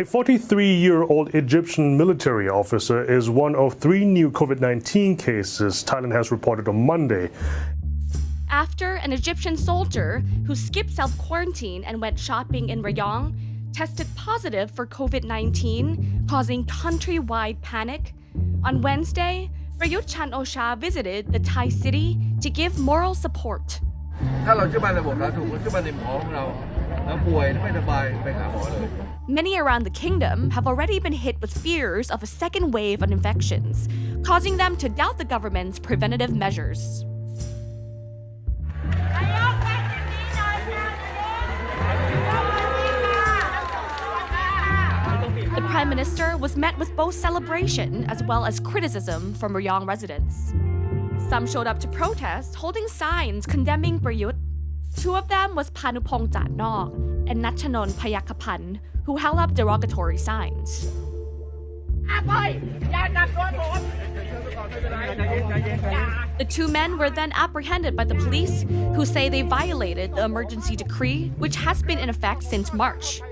A 43 year old Egyptian military officer is one of three new COVID 19 cases Thailand has reported on Monday. After an Egyptian soldier who skipped self quarantine and went shopping in Rayong tested positive for COVID 19, causing countrywide panic, on Wednesday, Prayut Chan Osha visited the Thai city to give moral support. ถ้าเราเชื่อมั่นในระบบสาธารณสุขเราเชื่อมั่นในหมอของเรา Many around the kingdom have already been hit with fears of a second wave of infections, causing them to doubt the government's preventative measures. The Prime Minister was met with both celebration as well as criticism from Ryong residents. Some showed up to protest, holding signs condemning Prayut Two of them was Panupong Jatnok and Natchanon Payakapan, who held up derogatory signs. The two men were then apprehended by the police, who say they violated the emergency decree, which has been in effect since March.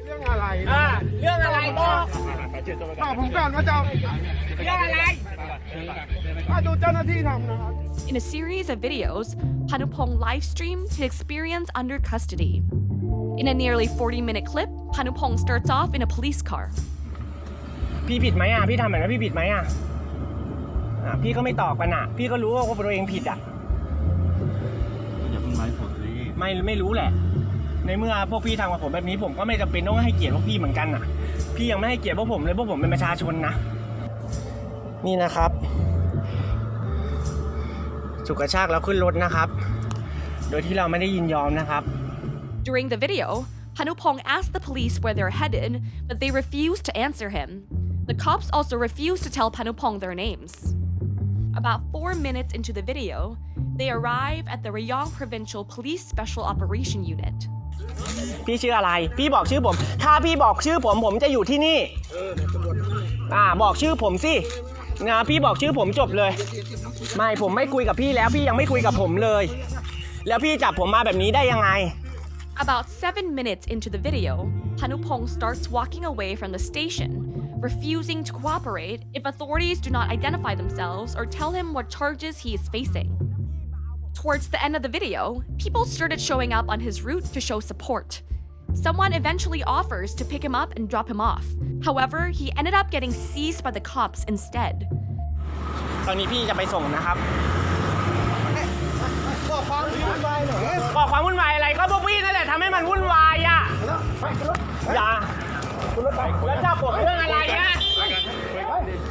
อ่าเรื่องอะไรบอกบอกผมก่อนว่าจะเอาเรื่องอะไร อะดูเจ้าหน้าที่ทำนะครับ In a series of videos, Panupong live streamed his experience under custody. In a nearly 40 minute clip, Panupong starts off in a police car. พี่ผิดไหมอะ พี่ทำแบบนั้นพี่ผิดไหมอะอะ พี่ก็ไม่ตอบกันอะ พี่ก็รู้ว่าตัวเองผิดอะ อย่าเพิ่งไลฟ์สดสิไม่ไม่รู้แหละ ในเมื่อพวกพี่ทำกับผมแบบนี้ผมก็ไม่จำเป็นต้องให้เกียรติพวกพี่เหมือนกันอะ พี่ยังไม่ให้เกียรติพวกผมเลยพวกผมเป็นประชาชนนะ นี่นะครับฉุกกระชากแล้วขึ้นรถนะครับ โดยที่เราไม่ได้ยินยอมนะครับ During the video, Panupong asked the police where they're headed, but they refused to answer him. The cops also refused to tell Panupong their names. About four minutes into the video, they arrive at the Rayong Provincial Police Special Operation Unit. พี่ชื่ออะไร พี่บอกชื่อผม ถ้าพี่บอกชื่อผม ผมจะอยู่ที่นี่อ่าบอกชื่อผมสิ นะพี่บอกชื่อผมจบเลย ไม่ผมไม่คุยกับพี่แล้วพี่ยังไม่คุยกับผมเลย แล้วพี่จับผมมาแบบนี้ได้ยังไง About seven minutes into the video, Panupong starts walking away from the station, refusing to cooperate if authorities do not identify themselves or tell him what charges he is facing. Towards the end of the video, people started showing up on his route to show support. Someone eventually offers to pick him up and drop him off. However, he ended up getting seized by the cops instead. ตอนนี้พี่จะไปส่งนะครับก่อความวุ่นวายก่อความวุ่นวายอะไรก็พวกพี่นั่นแหละทำให้มันวุ่นวายอ่ะ อย่า แล้วจับผมเรื่องอะไรอ่ะ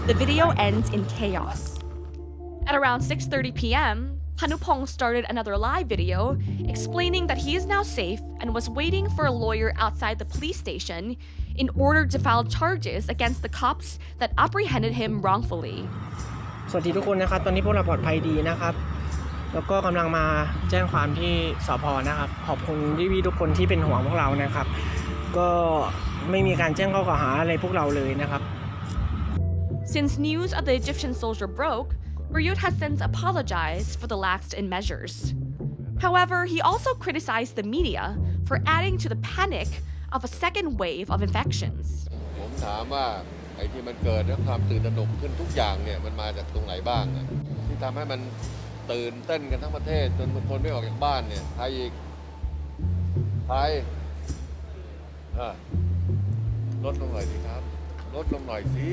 The video ends in chaos. At around 6:30 p.m., Panupong started another live video explaining that he is now safe and was waiting for a lawyer outside the police station in order to file charges against the cops that apprehended him wrongfully. สวัสดีทุกคนนะครับ ตอนนี้พวกเราปลอดภัยดีนะครับ แล้วก็กำลังมาแจ้งความที่สพนะครับ ขอบคุณพี่ๆทุกคนที่เป็นห่วงพวกเรานะครับ ก็ไม่มีการแจ้งข้อกล่าวหาอะไรพวกเราเลยนะครับ Since news of the Egyptian soldier broke, Riyut has since apologized for the laxed in measures. However, he also criticized the media for adding to the panic of a second wave of infections. ผมถามว่าไอ้ที่มันเกิดและความตื่นตระหนกขึ้นทุกอย่างเนี่ยมันมาจากตรงไหนบ้างอะที่ทำให้มันตื่นเต้นกันทั้งประเทศ จนบางคนไม่ออกจากบ้านเนี่ยใครอีกใครอะลดลงหน่อยสิครับ ลดลงหน่อยสิ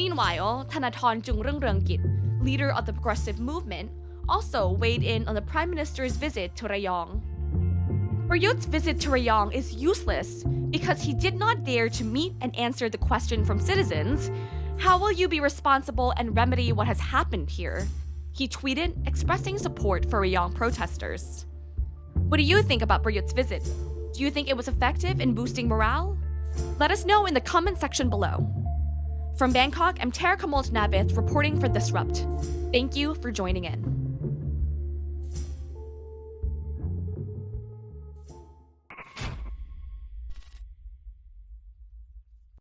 Meanwhile, Thanathorn Jungrungrungkit, leader of the progressive movement, also weighed in on the Prime Minister's visit to Rayong. Prayut's visit to Rayong is useless because he did not dare to meet and answer the question from citizens How will you be responsible and remedy what has happened here? He tweeted, expressing support for Rayong protesters. What do you think about Prayut's visit? Do you think it was effective in boosting morale? Let us know in the comment section below. From Bangkok, I'm Tara Kamol Navith reporting for Disrupt. Thank you for joining in.